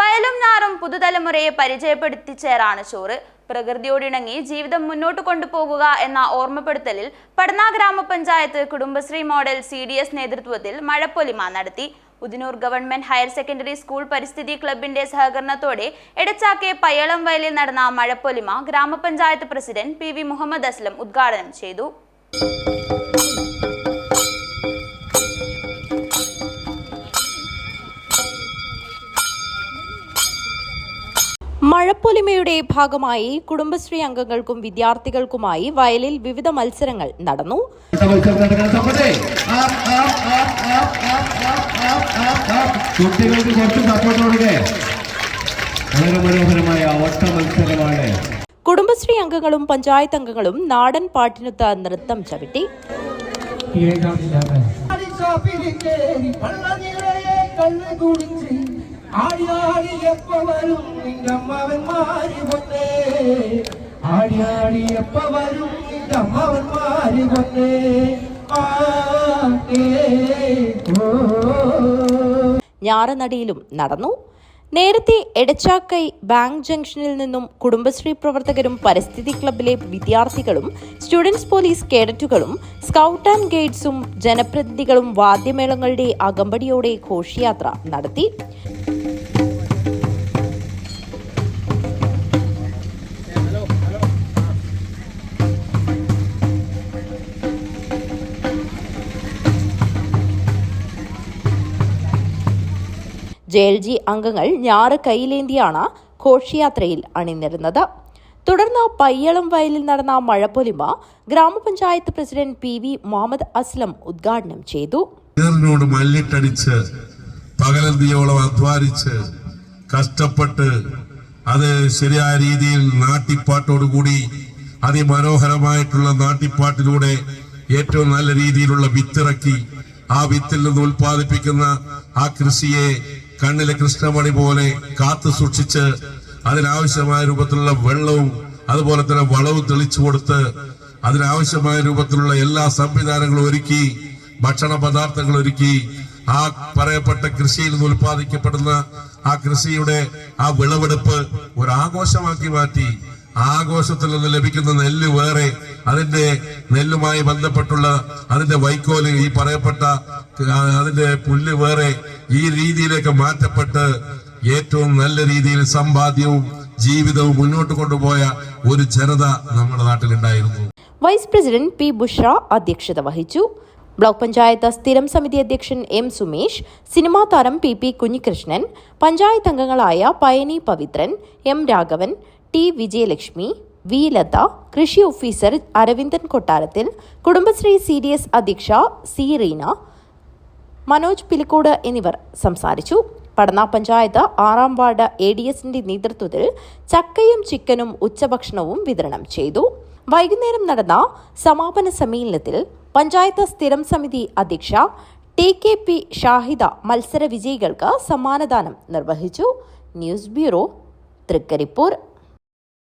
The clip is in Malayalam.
വയലും നാറും പുതുതലമുറയെ പരിചയപ്പെടുത്തി പരിചയപ്പെടുത്തിച്ചേരാണ് ചോറ്. പ്രകൃതിയോടിണങ്ങി ജീവിതം മുന്നോട്ട് കൊണ്ടുപോകുക എന്ന ഓർമ്മപ്പെടുത്തലിൽ പടന്ന ഗ്രാമപഞ്ചായത്ത് Kudumbashree model C D S നേതൃത്വത്തിൽ മഴപ്പൊലിമ നടത്തി. Udinoor government higher secondary school പരിസ്ഥിതി ക്ലബിന്റെ സഹകരണത്തോടെ എടച്ചാക്കെ പയ്യളം വയലിൽ നടന്ന മഴപ്പൊലിമ ഗ്രാമപഞ്ചായത്ത് president P V Muhammad Aslam ഉദ്ഘാടനം ചെയ്തു. കളിപ്പൊലിമയുടെ ഭാഗമായി കുടുംബശ്രീ അംഗങ്ങൾക്കും വിദ്യാർത്ഥികൾക്കുമായി വയലിൽ വിവിധ മത്സരങ്ങൾ നടന്നു സപ്പോർട്ടോടെ വളരെ മനോഹരമായ കുടുംബശ്രീ അംഗങ്ങളും പഞ്ചായത്ത് അംഗങ്ങളും നാടൻ പാട്ടിനൊത്ത നൃത്തം ചവിട്ടി കള്ളു ആടി ആടി എപ്പ നിന്റെ അമ്മാവന്മാര് കൊന്നേ ആടിയാടി ആടി എപ്പ വരും? നിന്റെ അമ്മാവന്മാര് ഓ. ഞാറനടിയിലും നടന്നു. നേരത്തെ എടച്ചാക്കൈ ബാങ്ക് ജംഗ്ഷനിൽ നിന്നും കുടുംബശ്രീ പ്രവർത്തകരും പരിസ്ഥിതി ക്ലബിലെ വിദ്യാർത്ഥികളും സ്റ്റുഡൻസ് പോലീസ് കേഡറ്റുകളും സ്കൗട്ട് ആൻഡ് ഗൈഡ്സും ജനപ്രതിനിധികളും വാദ്യമേളങ്ങളുടെ അകമ്പടിയോടെ ഘോഷയാത്ര നടത്തി. ജെ അംഗങ്ങൾ ഞാറ് കൈയിലേന്തിയാണ് ഘോഷയാത്രയിൽ അണിനിരുന്നത്. തുടർന്ന് പയ്യളം വയലിൽ നടന്ന മഴപ്പൊലിമ ഗ്രാമപഞ്ചായത്ത് president P V Muhammad Aslam ഉദ്ഘാടനം ചെയ്തു. മല്ലിട്ടടിച്ച് പകലന്തിയോളം അധ്വാനിച്ച് കഷ്ടപ്പെട്ട് അത് ശരിയായ രീതിയിൽ നാട്ടിപ്പാട്ടോടുകൂടി അതിമനോഹരമായിട്ടുള്ള നാട്ടിപ്പാട്ടിലൂടെ ഏറ്റവും നല്ല രീതിയിലുള്ള വിത്തിറക്കി ആ വിത്തിൽ നിന്ന് ഉൽപ്പാദിപ്പിക്കുന്ന ആ കൃഷിയെ കണ്ണിലെ കൃഷ്ണമണി പോലെ കാത്തു സൂക്ഷിച്ച് അതിനാവശ്യമായ രൂപത്തിലുള്ള വെള്ളവും അതുപോലെ തന്നെ വളവും തെളിച്ചു കൊടുത്ത് അതിനാവശ്യമായ രൂപത്തിലുള്ള എല്ലാ സംവിധാനങ്ങളും ഒരുക്കി ഭക്ഷണ പദാർത്ഥങ്ങൾ ഒരുക്കി ആ പറയപ്പെട്ട കൃഷിയിൽ നിന്ന് ഉൽപ്പാദിക്കപ്പെടുന്ന ആ കൃഷിയുടെ ആ വിളവെടുപ്പ് ഒരു ആഘോഷമാക്കി മാറ്റി. ആഘോഷത്തിൽ നിന്ന് ലഭിക്കുന്ന നെല്ല് വേറെ അതിന്റെ നെല്ലുമായി ബന്ധപ്പെട്ടുള്ള അതിന്റെ വൈക്കോൽ ഈ പറയപ്പെട്ട അതിന്റെ പുല്ല് വേറെ ഈ രീതിയിലേക്ക് മാറ്റപ്പെട്ട് ഏറ്റവും നല്ല രീതിയിൽ സമ്പാദ്യവും ജീവിതവും മുന്നോട്ട് കൊണ്ടുപോയ ഒരു ജനത നമ്മുടെ നാട്ടിലുണ്ടായിരുന്നു. വൈസ് പ്രസിഡന്റ് പി ബുഷ്ര അധ്യക്ഷത വഹിച്ചു. ബ്ലോക്ക് പഞ്ചായത്ത് സ്ഥിരം സമിതി അധ്യക്ഷൻ എം സുമേഷ് സിനിമാ താരം പി പി കുഞ്ഞികൃഷ്ണൻ പഞ്ചായത്ത് അംഗങ്ങളായ Payani Pavithran M Raghavan T Vijayalakshmi V Latha കൃഷി officer Aravindan Kottarathil Kudumbashree C D S അധ്യക്ഷ സി റീന മനോജ് പിലിക്കോട് എന്നിവർ സംസാരിച്ചു. പടന്ന പഞ്ചായത്ത് ആറാം വാർഡ് എ ഡി എസിന്റെ നേതൃത്വത്തിൽ ചക്കയും ചിക്കനും ഉച്ചഭക്ഷണവും വിതരണം ചെയ്തു. വൈകുന്നേരം നടന്ന സമാപന സമ്മേളനത്തിൽ പഞ്ചായത്ത് സ്ഥിരം സമിതി അധ്യക്ഷ ടി കെ പി ഷാഹിദ മത്സര വിജയികൾക്ക് സമ്മാനദാനം നിർവഹിച്ചു. News bureau Trikaripur.